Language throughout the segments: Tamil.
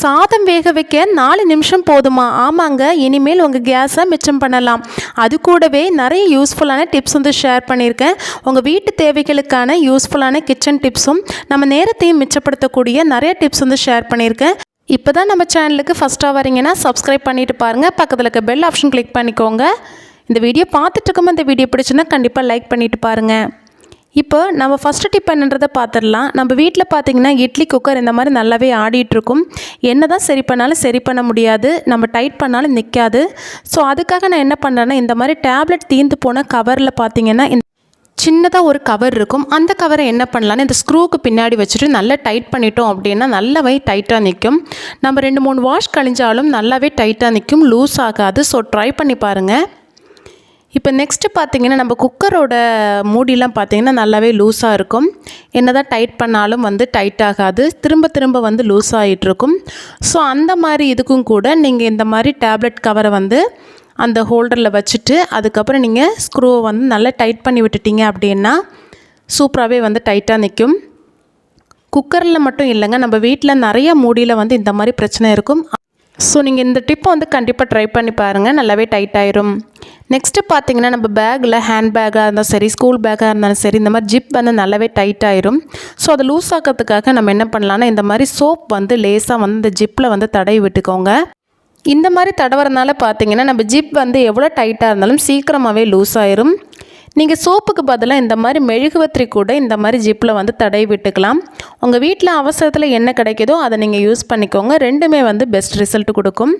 சாதம் வேக வைக்க நாலு நிமிஷம் போதுமா? ஆமாங்க இனிமேல் உங்கள் கேஸை மிச்சம் பண்ணலாம். அது கூடவே நிறைய யூஸ்ஃபுல்லான டிப்ஸ் வந்து ஷேர் பண்ணியிருக்கேன். உங்கள் வீட்டு தேவைகளுக்கான யூஸ்ஃபுல்லான கிச்சன் டிப்ஸும் நம்ம நேரத்தையும் மிச்சப்படுத்தக்கூடிய நிறைய டிப்ஸ் வந்து ஷேர் பண்ணியிருக்கேன். இப்போ தான் நம்ம சேனலுக்கு ஃபஸ்ட்டாக வரீங்கன்னா சப்ஸ்கிரைப் பண்ணிட்டு பாருங்கள் பக்கத்தில் இருக்க பெல் ஆப்ஷன் கிளிக் பண்ணிக்கோங்க. இந்த வீடியோ பார்த்துட்டு இருக்கும்போது இந்த வீடியோ பிடிச்சுன்னா கண்டிப்பாக லைக் பண்ணிவிட்டு பாருங்கள் இப்போ நம்ம ஃபஸ்ட்டு டிப் என்னன்றதை பார்த்துடலாம். நம்ம வீட்டில் பார்த்தீங்கன்னா இட்லி குக்கர் இந்த மாதிரி நல்லாவே ஆடிட்டுருக்கும். என்ன தான் சரி பண்ணாலும் சரி பண்ண முடியாது. நம்ம டைட் பண்ணாலும் நிற்காது ஸோ அதுக்காக நான் என்ன பண்ணுறேன்னா இந்த மாதிரி டேப்லெட் தீர்ந்து போன கவரில் பார்த்திங்கன்னா இந்த சின்னதாக ஒரு கவர் இருக்கும். அந்த கவரை என்ன பண்ணலான்னு இந்த ஸ்க்ரூவுக்கு பின்னாடி வச்சுட்டு நல்லா டைட் பண்ணிட்டோம் அப்படின்னா நல்லாவே டைட்டாக நிற்கும் நம்ம ரெண்டு மூணு வாஷ் கழிஞ்சாலும் நல்லாவே டைட்டாக நிற்கும் லூஸ் ஆகாது. ஸோ ட்ரை பண்ணி பாருங்கள் இப்போ நெக்ஸ்ட்டு பார்த்தீங்கன்னா நம்ம குக்கரோட மூடிலாம் பார்த்திங்கன்னா நல்லாவே லூஸாக இருக்கும். என்ன தான் டைட் பண்ணாலும் வந்து டைட் ஆகாது. திரும்ப திரும்ப வந்து லூஸ் ஆகிட்டுருக்கும் ஸோ அந்த மாதிரி இதுக்கும் கூட நீங்கள் இந்த மாதிரி டேப்லெட் கவரை வந்து அந்த ஹோல்டரில் வச்சுட்டு அதுக்கப்புறம் நீங்கள் ஸ்க்ரூவை வந்து நல்லா டைட் பண்ணி விட்டுட்டீங்க அப்படின்னா சூப்பராகவே வந்து டைட்டாக நிற்கும். குக்கரில் மட்டும் இல்லைங்க நம்ம வீட்டில் நிறைய மூடியில் வந்து இந்த மாதிரி பிரச்சனை இருக்கும். ஸோ நீங்கள் இந்த டிப்பை வந்து கண்டிப்பாக ட்ரை பண்ணி பாருங்கள் நல்லாவே டைட் ஆயிரும். நெக்ஸ்ட்டு பார்த்தீங்கன்னா நம்ம பேக்கில் ஹேண்ட் பேக்காக இருந்தாலும் சரி ஸ்கூல் பேக்காக இருந்தாலும் சரி இந்த மாதிரி ஜிப் வந்து நல்லாவே டைட் ஆயிரும். ஸோ அதை லூஸ் ஆக்கிறதுக்காக நம்ம என்ன பண்ணலான்னா இந்த மாதிரி சோப் வந்து லேசாக வந்து இந்த ஜிப்பில் வந்து தடவி விட்டுக்கோங்க. இந்த மாதிரி தடவுறதுனால பார்த்தீங்கன்னா நம்ம ஜிப் வந்து எவ்வளோ டைட்டாக இருந்தாலும் சீக்கிரமாகவே லூஸ் ஆயிரும். நீங்கள் சோப்புக்கு பதிலாக இந்த மாதிரி மெழுகுவத்திரி கூட இந்த மாதிரி ஜிப்பில் வந்து தடவி விட்டுக்கலாம். உங்கள் வீட்டில் அவசரத்தில் என்ன கிடைக்குதோ அதை நீங்கள் யூஸ் பண்ணிக்கோங்க. ரெண்டுமே வந்து பெஸ்ட் ரிசல்ட் கொடுக்கும்.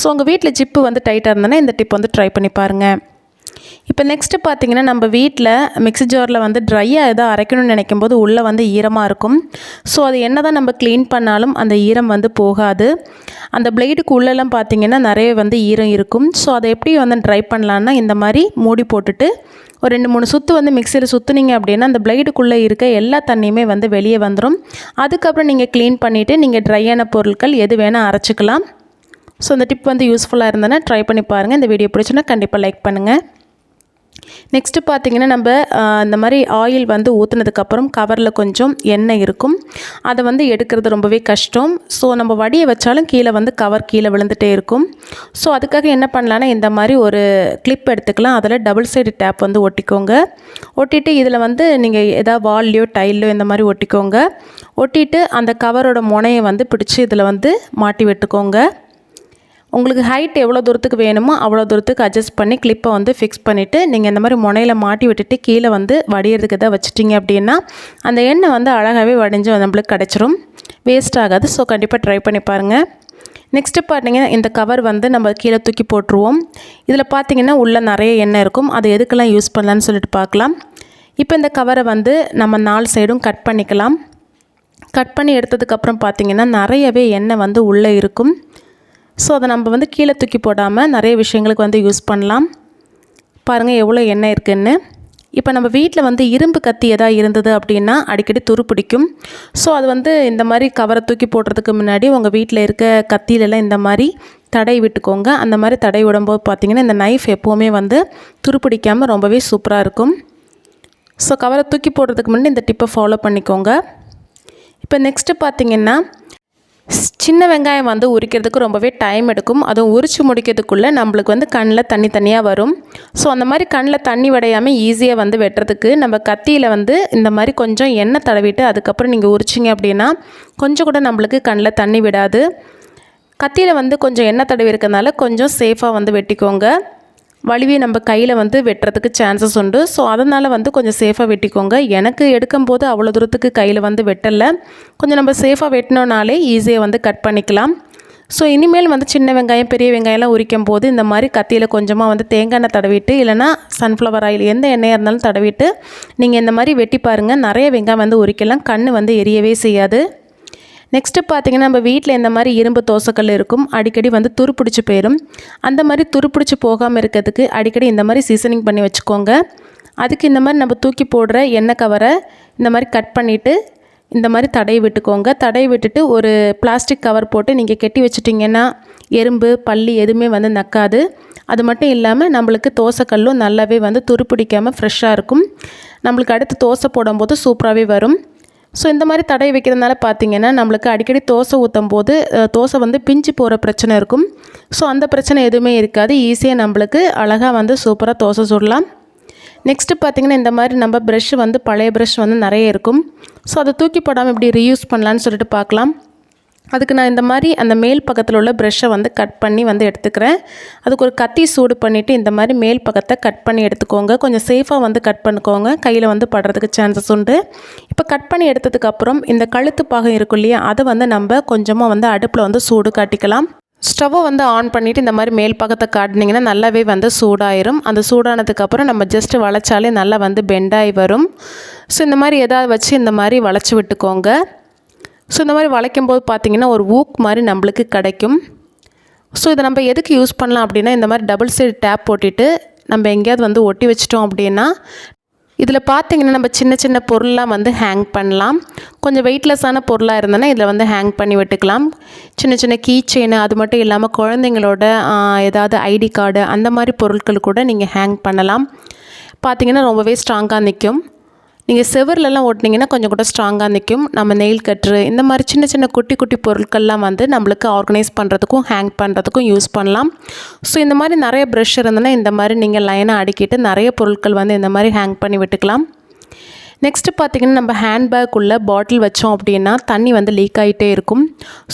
ஸோ உங்கள் வீட்டில் ஜிப்பு வந்து டைட்டாக இருந்தனா இந்த டிப் வந்து ட்ரை பண்ணி பாருங்கள் இப்போ நெக்ஸ்ட்டு பார்த்தீங்கன்னா நம்ம வீட்டில் மிக்ஸி ஜாரில் வந்து ட்ரையாக எதாவது அரைக்கணும்னு நினைக்கும் போது உள்ளே வந்து ஈரமாக இருக்கும். ஸோ அது என்ன தான் நம்ம க்ளீன் பண்ணாலும் அந்த ஈரம் வந்து போகாது. அந்த பிளேடுக்கு உள்ளெல்லாம் பார்த்தீங்கன்னா நிறைய வந்து ஈரம் இருக்கும். ஸோ அதை எப்படி வந்து ட்ரை பண்ணலான்னா இந்த மாதிரி மூடி போட்டுட்டு ஒரு ரெண்டு மூணு சுற்று வந்து மிக்சியில் சுற்றுனீங்க அப்படின்னா அந்த பிளேடுக்குள்ளே இருக்க எல்லா தண்ணியுமே வந்து வெளியே வந்துடும் அதுக்கப்புறம் நீங்கள் க்ளீன் பண்ணிவிட்டு நீங்கள் ட்ரையான பொருட்கள் எது வேணால் அரைச்சிக்கலாம். ஸோ இந்த டிப் வந்து யூஸ்ஃபுல்லாக இருந்ததுன்னா ட்ரை பண்ணி பாருங்கள் இந்த வீடியோ பிடிச்சுன்னா கண்டிப்பாக லைக் பண்ணுங்கள் நெக்ஸ்ட்டு பார்த்தீங்கன்னா நம்ம இந்த மாதிரி ஆயில் வந்து ஊற்றுனதுக்கப்புறம் கவரில் கொஞ்சம் எண்ணெய் இருக்கும். அதை வந்து எடுக்கிறது ரொம்பவே கஷ்டம். ஸோ நம்ம வடியை வச்சாலும் கீழே வந்து கவர் கீழே விழுந்துகிட்டே இருக்கும். ஸோ அதுக்காக என்ன பண்ணலான்னா இந்த மாதிரி ஒரு கிளிப் எடுத்துக்கலாம். அதில் டபுள் சைடு டேப் வந்து ஒட்டிக்கோங்க. ஒட்டிட்டு இதில் வந்து நீங்கள் எதாவது வால்லையோ டைல்லையோ இந்த மாதிரி ஒட்டிக்கோங்க. ஒட்டிட்டு அந்த கவரோட முனையை வந்து பிடிச்சி இதில் வந்து மாட்டி விட்டுக்கோங்க. உங்களுக்கு ஹைட் எவ்வளோ தூரத்துக்கு வேணுமோ அவ்வளோ தூரத்துக்கு அட்ஜஸ்ட் பண்ணி கிளிப்பை வந்து ஃபிக்ஸ் பண்ணிவிட்டு நீங்கள் இந்த மாதிரி முனையில் மாட்டி விட்டுட்டு கீழே வந்து வடிகிறதுக்கு தான் வச்சிட்டிங்க அப்படின்னா அந்த எண்ணெய் வந்து அழகாகவே வடிஞ்சு நம்மளுக்கு கிடச்சிரும். வேஸ்ட் ஆகாது. ஸோ கண்டிப்பாக ட்ரை பண்ணி பாருங்கள் நெக்ஸ்ட்டு பார்த்தீங்கன்னா இந்த கவர் வந்து நம்ம கீழே தூக்கி போட்டுருவோம். இதில் பார்த்தீங்கன்னா உள்ளே நிறைய எண்ணெய் இருக்கும். அது எதுக்கெல்லாம் யூஸ் பண்ணலான்னு சொல்லிட்டு பார்க்கலாம் இப்போ இந்த கவரை வந்து நம்ம நாலு சைடும் கட் பண்ணிக்கலாம். கட் பண்ணி எடுத்ததுக்கப்புறம் பார்த்தீங்கன்னா நிறையவே எண்ணெய் வந்து உள்ளே இருக்கும். ஸோ அதை நம்ம வந்து கீழே தூக்கி போடாமல் நிறைய விஷயங்களுக்கு வந்து யூஸ் பண்ணலாம். பாருங்கள் எவ்வளோ எண்ணெய் இருக்குதுன்னு இப்போ நம்ம வீட்டில் வந்து இரும்பு கத்தி எதாவது இருந்தது அப்படின்னா அடிக்கடி துரு பிடிக்கும். ஸோ அது வந்து இந்த மாதிரி கவரை தூக்கி போடுறதுக்கு முன்னாடி உங்கள் வீட்டில் இருக்க கத்தியிலலாம் இந்த மாதிரி தடை விட்டுக்கோங்க. அந்த மாதிரி தடை விடும்போது பார்த்திங்கன்னா இந்த நைஃப் எப்போவுமே வந்து துரு பிடிக்காமல் ரொம்பவே சூப்பராக இருக்கும். ஸோ கவரை தூக்கி போடுறதுக்கு முன்னாடி இந்த டிப்பை ஃபாலோ பண்ணிக்கோங்க. இப்போ நெக்ஸ்ட்டு பார்த்திங்கன்னா சின்ன வெங்காயம் வந்து உரிக்கிறதுக்கு ரொம்பவே டைம் எடுக்கும். அதுவும் உரித்து முடிக்கிறதுக்குள்ளே நம்மளுக்கு வந்து கண்ணில் தண்ணி தனியாக வரும். ஸோ அந்த மாதிரி கண்ணில் தண்ணி வடையாமல் ஈஸியாக வந்து வெட்டுறதுக்கு நம்ம கத்தியில் வந்து இந்த மாதிரி கொஞ்சம் எண்ணெய் தடவிட்டு அதுக்கப்புறம் நீங்கள் உரிச்சிங்க அப்படின்னா கொஞ்சம் கூட நம்மளுக்கு கண்ணில் தண்ணி விடாது. கத்தியில் வந்து கொஞ்சம் எண்ணெய் தடவி இருக்கிறதுனால கொஞ்சம் சேஃபாக வந்து வெட்டிக்கோங்க. வலிவியை நம்ம கையில் வந்து வெட்டுறதுக்கு சான்சஸ் உண்டு. ஸோ அதனால் வந்து கொஞ்சம் சேஃபாக வெட்டிக்கோங்க. எனக்கு எடுக்கும்போது அவ்வளோ தூரத்துக்கு கையில் வந்து வெட்டலை. கொஞ்சம் நம்ம சேஃபாக வெட்டினோனாலே ஈஸியாக வந்து கட் பண்ணிக்கலாம். ஸோ இனிமேல் வந்து சின்ன வெங்காயம் பெரிய வெங்காயம்லாம் உரிக்கும் போது இந்த மாதிரி கத்தியில் கொஞ்சமாக வந்து தேங்காய் எண்ணெய் தடவிட்டு இல்லைனா சன்ஃப்ளவர் ஆயில் எந்த எண்ணெயாக இருந்தாலும் தடவிட்டு நீங்கள் இந்த மாதிரி வெட்டி பாருங்கள் நிறைய வெங்காயம் வந்து உரிக்கலாம். கண் வந்து எரியவே செய்யாது. நெக்ஸ்ட்டு பார்த்தீங்கன்னா நம்ம வீட்டில் இந்த மாதிரி இரும்பு தோசைக்கல் இருக்கும். அடிக்கடி வந்து துருப்பிடிச்சு போயிடும் அந்த மாதிரி துருப்பிடிச்சு போகாமல் இருக்கிறதுக்கு அடிக்கடி இந்த மாதிரி சீசனிங் பண்ணி வச்சுக்கோங்க. அதுக்கு இந்த மாதிரி நம்ம தூக்கி போடுற எண்ணெய் கவரை இந்த மாதிரி கட் பண்ணிவிட்டு இந்த மாதிரி தடையை விட்டுக்கோங்க. தடையை விட்டுட்டு ஒரு பிளாஸ்டிக் கவர் போட்டு நீங்கள் கெட்டி வச்சிட்டிங்கன்னா எறும்பு பல்லி எதுவுமே வந்து நக்காது. அது மட்டும் இல்லாமல் நம்மளுக்கு தோசைக்கல்லும் நல்லாவே வந்து துருப்பிடிக்காமல் ஃப்ரெஷ்ஷாக இருக்கும். நம்மளுக்கு அடுத்து தோசை போடும்போது சூப்பராகவே வரும். ஸோ இந்த மாதிரி தடை வைக்கிறதுனால பார்த்தீங்கன்னா நம்மளுக்கு அடிக்கடி தோசை ஊற்றும் போது தோசை வந்து பிஞ்சு போகிற பிரச்சனை இருக்கும். ஸோ அந்த பிரச்சனை எதுவுமே இருக்காது. ஈஸியாக நம்மளுக்கு அழகாக வந்து சூப்பராக தோசை சுடலாம். நெக்ஸ்ட்டு பார்த்தீங்கன்னா இந்த மாதிரி நம்ம ப்ரஷ் வந்து பழைய ப்ரெஷ் வந்து நிறைய இருக்கும். ஸோ அதை தூக்கி போடாமல் இப்படி ரீயூஸ் பண்ணலான்னு சொல்லிட்டு பார்க்கலாம் அதுக்கு நான் இந்த மாதிரி அந்த மேல் பக்கத்தில் உள்ள ப்ரெஷ்ஷை வந்து கட் பண்ணி வந்து எடுத்துக்கிறேன். அதுக்கு ஒரு கத்தி சூடு பண்ணிவிட்டு இந்த மாதிரி மேல் பக்கத்தை கட் பண்ணி எடுத்துக்கோங்க. கொஞ்சம் சேஃபாக வந்து கட் பண்ணிக்கோங்க. கையில் வந்து படுறதுக்கு சான்சஸ் உண்டு. இப்போ கட் பண்ணி எடுத்ததுக்கப்புறம் இந்த கழுத்து பாகம் இருக்கும் இல்லையா அதை வந்து நம்ம கொஞ்சமாக வந்து அடுப்பில் வந்து சூடு காட்டிக்கலாம். ஸ்டவ்வை வந்து ஆன் பண்ணிவிட்டு இந்த மாதிரி மேல் பக்கத்தை காட்டினீங்கன்னா நல்லாவே வந்து சூடாயிரும். அந்த சூடானதுக்கப்புறம் நம்ம ஜஸ்ட்டு வளைச்சாலே நல்லா வந்து பெண்டாகி வரும். ஸோ இந்த மாதிரி எதாவது வச்சு இந்த மாதிரி வளைச்சி விட்டுக்கோங்க. ஸோ இந்த மாதிரி வளைக்கும் போது பார்த்தீங்கன்னா ஒரு ஊக் மாதிரி நம்மளுக்கு கிடைக்கும். ஸோ இதை நம்ம எதுக்கு யூஸ் பண்ணலாம் அப்படின்னா இந்த மாதிரி டபுள் சைடு டேப் போட்டுட்டு நம்ம எங்கேயாவது வந்து ஒட்டி வச்சிட்டோம் அப்படின்னா இதில் பார்த்திங்கன்னா நம்ம சின்ன சின்ன பொருள்லாம் வந்து ஹேங் பண்ணலாம். கொஞ்சம் வெயிட்லெஸ்ஸான பொருளாக இருந்ததுன்னா இதில் வந்து ஹேங் பண்ணி விட்டுக்கலாம். சின்ன சின்ன கீ செயின் அது மட்டும் இல்லாமல் குழந்தைங்களோட ஏதாவது ஐடி கார்டு அந்த மாதிரி பொருட்கள் கூட நீங்கள் ஹேங் பண்ணலாம். பார்த்திங்கன்னா ரொம்பவே ஸ்ட்ராங்காக நிற்கும். நீங்கள் செவர்லலாம் ஓட்டினீங்கன்னா கொஞ்சம் கூட ஸ்ட்ராங்காக நிற்கும் நம்ம நெயில் கட்ரு இந்த மாதிரி சின்ன சின்ன குட்டி குட்டி பொருட்கள்லாம் வந்து நம்மளுக்கு ஆர்கனைஸ் பண்ணுறதுக்கும் ஹேங் பண்ணுறதுக்கும் யூஸ் பண்ணலாம். ஸோ இந்த மாதிரி நிறைய ப்ரெஷ் இருந்ததுன்னா இந்த மாதிரி நீங்கள் லைனாக அடுக்கிட்டு நிறைய பொருட்கள் வந்து இந்த மாதிரி ஹேங் பண்ணி விட்டுக்கலாம். நெக்ஸ்ட்டு பார்த்தீங்கன்னா நம்ம ஹேண்ட்பேக் உள்ள பாட்டில் வச்சோம் அப்படின்னா தண்ணி வந்து லீக் ஆகிட்டே இருக்கும்.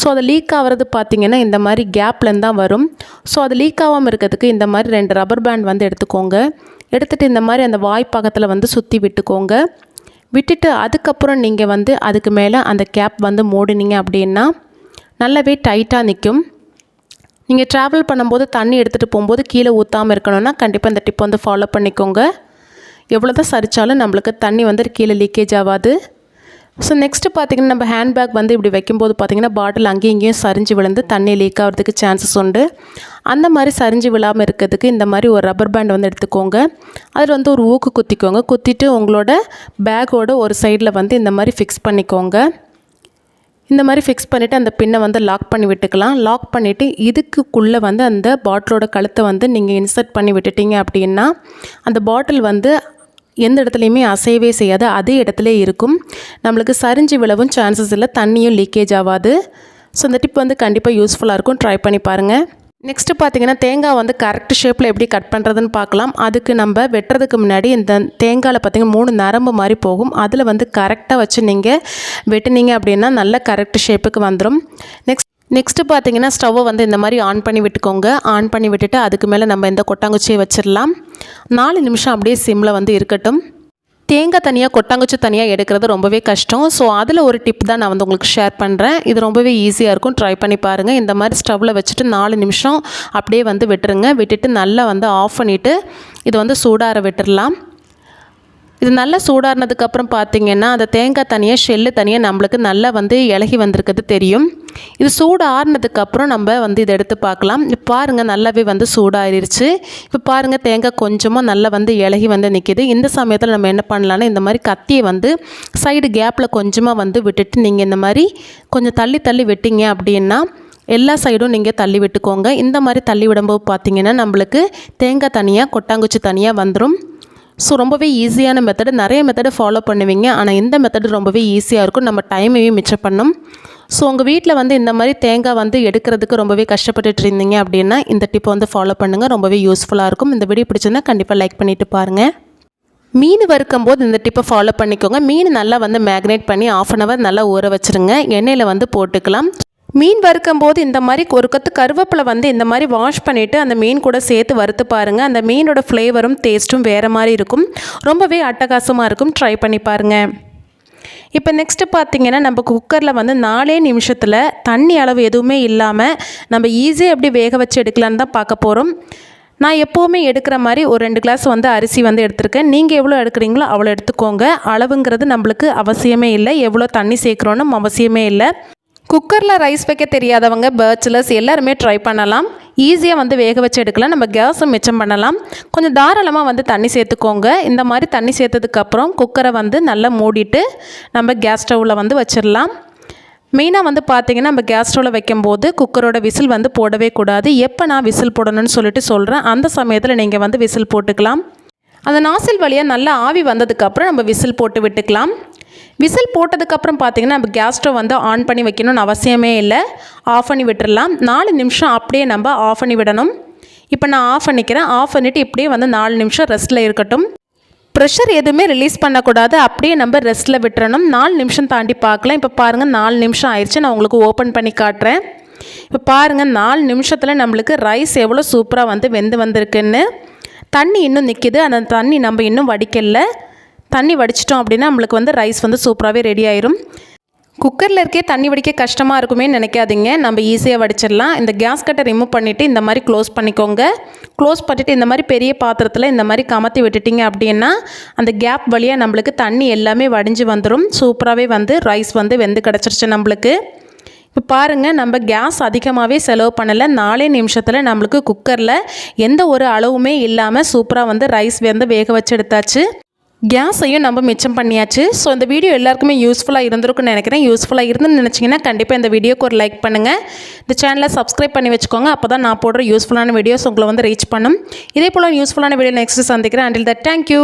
ஸோ அது லீக் ஆகிறது பார்த்திங்கன்னா இந்த மாதிரி கேப்லேருந்து தான் வரும். ஸோ அது லீக் ஆகாமல் இருக்கிறதுக்கு இந்த மாதிரி ரெண்டு ரப்பர் பேண்ட் வந்து எடுத்துக்கோங்க. எடுத்துகிட்டு இந்த மாதிரி அந்த வாய்ப்பக்கத்தில் வந்து சுற்றி விட்டுக்கோங்க. விட்டுட்டு அதுக்கப்புறம் நீங்கள் வந்து அதுக்கு மேலே அந்த கேப் வந்து மூடினீங்க அப்படின்னா நல்லாவே டைட்டாக நிற்கும் நீங்கள் ட்ராவல் பண்ணும்போது தண்ணி எடுத்துகிட்டு போகும்போது கீழே ஊற்றாமல் இருக்கணும்னா கண்டிப்பாக இந்த டிப் வந்து ஃபாலோ பண்ணிக்கோங்க. எவ்வளோ தான் சரிச்சாலும் நம்மளுக்கு தண்ணி வந்து கீழே லீக்கேஜ் ஆகாது. ஸோ நெக்ஸ்ட்டு பார்த்தீங்கன்னா நம்ம ஹேண்ட்பேக் வந்து இப்படி வைக்கும்போது பார்த்திங்கன்னா பாட்டில் அங்கேயும் இங்கேயும் சரிஞ்சு விழுந்து தண்ணி லீக் ஆகிறதுக்கு சான்சஸ் உண்டு. அந்த மாதிரி சரிஞ்சு விழாமல் இருக்கிறதுக்கு இந்த மாதிரி ஒரு ரப்பர் பேண்ட் வந்து எடுத்துக்கோங்க. அதில் வந்து ஒரு ஊக்கு குத்திக்கோங்க. குத்திட்டு உங்களோட பேக்கோட ஒரு சைடில் வந்து இந்த மாதிரி ஃபிக்ஸ் பண்ணிக்கோங்க. இந்த மாதிரி ஃபிக்ஸ் பண்ணிவிட்டு அந்த பின்னை வந்து லாக் பண்ணி விட்டுக்கலாம். லாக் பண்ணிவிட்டு இதுக்குள்ளே வந்து அந்த பாட்டிலோட கழுத்தை வந்து நீங்கள் இன்சர்ட் பண்ணி விட்டுட்டீங்க அப்படின்னா அந்த பாட்டில் வந்து எந்த இடத்துலையுமே அசையவே செய்யாது. அதே இடத்துல இருக்கும். நம்மளுக்கு சரிஞ்சு விழவும் சான்சஸ் இல்லை. தண்ணியும் லீக்கேஜ் ஆகாது. ஸோ இந்த டிப் வந்து கண்டிப்பாக யூஸ்ஃபுல்லாக இருக்கும். ட்ரை பண்ணி பாருங்கள் நெக்ஸ்ட்டு பார்த்தீங்கன்னா தேங்காய் வந்து கரெக்ட் ஷேப்பில் எப்படி கட் பண்ணுறதுன்னு பார்க்கலாம். அதுக்கு நம்ம வெட்டுறதுக்கு முன்னாடி இந்த தேங்காயில் பார்த்தீங்கன்னா மூணு நரம்பு மாதிரி போகும். அதில் வந்து கரெக்டாக வச்சு நீங்கள் வெட்டுனீங்க அப்படின்னா நல்ல கரெக்ட் ஷேப்புக்கு வந்துடும் நெக்ஸ்ட் நெக்ஸ்ட்டு பார்த்தீங்கன்னா ஸ்டவ்வை வந்து இந்த மாதிரி ஆன் பண்ணி விட்டுக்கோங்க. ஆன் பண்ணி விட்டுட்டு அதுக்கு மேலே நம்ம இந்த கொட்டாங்குச்சியை வச்சிடலாம். நாலு நிமிஷம் அப்படியே சிம்மில் வந்து இருக்கட்டும். தேங்காய் தனியாக கொட்டாங்குச்சி தனியாக எடுக்கிறது ரொம்பவே கஷ்டம். ஸோ அதில் ஒரு டிப் தான் நான் வந்து உங்களுக்கு ஷேர் பண்ணுறேன் இது ரொம்பவே ஈஸியாக இருக்கும். ட்ரை பண்ணி பாருங்கள் இந்த மாதிரி ஸ்டவ்வில் வச்சுட்டு நாலு நிமிஷம் அப்படியே வந்து விட்டுருங்க. விட்டுட்டு நல்லா வந்து ஆஃப் பண்ணிவிட்டு இதை வந்து சூடார விட்டுடலாம். இது நல்லா சூடானதுக்கப்புறம் பார்த்தீங்கன்னா அந்த தேங்காய் தனியாக ஷெல்லு தனியாக நம்மளுக்கு நல்லா வந்து இலகி வந்திருக்கிறது தெரியும். இது சூடு ஆறுனதுக்கப்புறம் நம்ம வந்து இதை எடுத்து பார்க்கலாம். இப்போ பாருங்கள் நல்லாவே வந்து சூடாயிருச்சு. இப்போ பாருங்கள் தேங்காய் கொஞ்சமாக நல்லா வந்து இலகி வந்து நிற்கிது இந்த சமயத்தில் நம்ம என்ன பண்ணலான்னா இந்த மாதிரி கத்தியை வந்து சைடு கேப்பில் கொஞ்சமாக வந்து விட்டுட்டு நீங்கள் இந்த மாதிரி கொஞ்சம் தள்ளி தள்ளி விட்டீங்க அப்படின்னா எல்லா சைடும் நீங்கள் தள்ளி விட்டுக்கோங்க. இந்த மாதிரி தள்ளி விடும்போது பார்த்தீங்கன்னா நம்மளுக்கு தேங்காய் தனியாக கொட்டாங்குச்சி தனியாக வந்துடும் ஸோ ரொம்பவே ஈஸியான மெத்தடு நிறைய மெத்தடு ஃபாலோ பண்ணுவீங்க. ஆனால் இந்த மெத்தடு ரொம்பவே ஈஸியாக இருக்கும். நம்ம டைமையும் மிச்சம் பண்ணும். ஸோ உங்கள் வீட்டில் வந்து இந்த மாதிரி தேங்காய் வந்து எடுக்கிறதுக்கு ரொம்பவே கஷ்டப்பட்டுட்டு இருந்தீங்க அப்படின்னா இந்த டிப்பை வந்து ஃபாலோ பண்ணுங்கள் ரொம்பவே யூஸ்ஃபுல்லாக இருக்கும். இந்த வீடியோ பிடிச்சிருந்தா கண்டிப்பாக லைக் பண்ணிவிட்டு பாருங்கள் மீன் வறுக்கும் போது இந்த டிப்பை ஃபாலோ பண்ணிக்கோங்க. மீன் நல்லா வந்து மேக்னேட் பண்ணி ஆஃப் அன் ஹவர் நல்லா ஊற வச்சுருங்க. எண்ணெயில் வந்து போட்டுக்கலாம். மீன் வறுக்கும் போது இந்த மாதிரி ஒரு கத்து கருவேப்பிலை வந்து இந்த மாதிரி வாஷ் பண்ணிவிட்டு அந்த மீன் கூட சேர்த்து வறுத்து பாருங்கள் அந்த மீனோட ஃப்ளேவரும் டேஸ்ட்டும் வேறு மாதிரி இருக்கும். ரொம்பவே அட்டகாசமாக இருக்கும். ட்ரை பண்ணி பாருங்கள் இப்போ நெக்ஸ்ட்டு பார்த்தீங்கன்னா நம்ம குக்கரில் வந்து நாலே நிமிஷத்தில் தண்ணி அளவு எதுவுமே இல்லாமல் நம்ம ஈஸியாக எப்படி வேக வச்சு எடுக்கலான்னு தான் பார்க்க போகிறோம் நான் எப்போவுமே எடுக்கிற மாதிரி ஒரு ரெண்டு கிளாஸ் வந்து அரிசி வந்து எடுத்திருக்கேன். நீங்கள் எவ்வளோ எடுக்கிறீங்களோ அவ்வளோ எடுத்துக்கோங்க. அளவுங்கிறது நம்மளுக்கு அவசியமே இல்லை. எவ்வளோ தண்ணி சேர்க்குறோன்னு அவசியமே இல்லை. குக்கரில் ரைஸ் வைக்க தெரியாதவங்க பேச்சுலர்ஸ் எல்லாருமே ட்ரை பண்ணலாம். ஈஸியாக வந்து வேக வச்சு எடுக்கலாம். நம்ம கேஸும் மிச்சம் பண்ணலாம். கொஞ்சம் தாராளமாக வந்து தண்ணி சேர்த்துக்கோங்க. இந்த மாதிரி தண்ணி சேர்த்ததுக்கப்புறம் குக்கரை வந்து நல்லா மூடிட்டு நம்ம கேஸ் ஸ்டவ்வில் வந்து வச்சிடலாம் மெயினாக வந்து பார்த்தீங்கன்னா நம்ம கேஸ் ஸ்டவ்வில் வைக்கும்போது குக்கரோட விசில் வந்து போடவே கூடாது. எப்போ நான் விசில் போடணும்னு சொல்லிட்டு சொல்கிறேன் அந்த சமயத்தில் நீங்கள் வந்து விசில் போட்டுக்கலாம். அந்த நாசில் வழியாக நல்லா ஆவி வந்ததுக்கப்புறம் நம்ம விசில் போட்டு விட்டுக்கலாம். விசில் போட்டதுக்கப்புறம் பார்த்தீங்கன்னா நம்ம கேஸ் ஸ்டவ் வந்து ஆன் பண்ணி வைக்கணும்னு அவசியமே இல்லை. ஆஃப் பண்ணி விட்டுடலாம் நாலு நிமிஷம் அப்படியே நம்ம ஆஃப் பண்ணி விடணும். இப்போ நான் ஆஃப் பண்ணிக்கிறேன். ஆஃப் பண்ணிவிட்டு இப்படியே வந்து நாலு நிமிஷம் ரெஸ்ட்டில் இருக்கட்டும். ப்ரெஷர் எதுவுமே ரிலீஸ் பண்ணக்கூடாது. அப்படியே நம்ம ரெஸ்ட்டில் விட்டுறணும். நாலு நிமிஷம் தாண்டி பார்க்கலாம். இப்போ பாருங்கள் நாலு நிமிஷம் ஆயிடுச்சு. நான் உங்களுக்கு ஓப்பன் பண்ணி காட்டுறேன். இப்போ பாருங்கள் நாலு நிமிஷத்தில் நம்மளுக்கு ரைஸ் எவ்வளோ சூப்பராக வந்து வெந்து வந்திருக்குன்னு. தண்ணி இன்னும் நிற்கிது அந்த தண்ணி நம்ம இன்னும் வடிக்கல. தண்ணி வடிச்சிட்டோம் அப்படின்னா நம்மளுக்கு வந்து ரைஸ் வந்து சூப்பராகவே ரெடி ஆயிரும். குக்கரில் இருக்கே தண்ணி வடிக்க கஷ்டமாக இருக்குமே நினைக்காதீங்க. நம்ம ஈஸியாக வடிச்சிடலாம். இந்த கேஸ் கட்டை ரிமூவ் பண்ணிவிட்டு இந்த மாதிரி க்ளோஸ் பண்ணிக்கோங்க. க்ளோஸ் பண்ணிவிட்டு இந்த மாதிரி பெரிய பாத்திரத்தில் இந்த மாதிரி கமத்தி விட்டுட்டிங்க அப்படின்னா அந்த கேப் வழியாக நம்மளுக்கு தண்ணி எல்லாமே வடிஞ்சு வந்துடும் சூப்பராகவே வந்து ரைஸ் வந்து வெந்து கிடச்சிருச்சு நம்மளுக்கு. இப்போ பாருங்கள் நம்ம கேஸ் அதிகமாகவே செலவு பண்ணலை. நாலே நிமிஷத்தில் நம்மளுக்கு குக்கரில் எந்த ஒரு அளவுமே இல்லாமல் சூப்பராக வந்து ரைஸ் வந்து வேக வச்சு எடுத்தாச்சு. கேஸையும் நம்ம மிச்சம் பண்ணியாச்சு. ஸோ இந்த வீடியோ எல்லாருக்குமே யூஸ்ஃபுல்லாக இருந்திருக்குன்னு நினைக்கிறேன். யூஸ்ஃபுல்லாக இருந்துன்னு நினச்சிங்கன்னா கண்டிப்பாக இந்த வீடியோக்கு ஒரு லைக் பண்ணுங்கள் இந்த சேனலை சப்ஸ்கிரைப் பண்ணி வச்சுக்கோங்க. அப்போ தான் நான் போடுற யூஸ்ஃபுல்லான வீடியோஸ் உங்களை வந்து ரீச் பண்ணும். இதே போல் யூஸ்ஃபுல்லான வீடியோ நெக்ஸ்ட் சந்திக்கிறேன். Until that thank you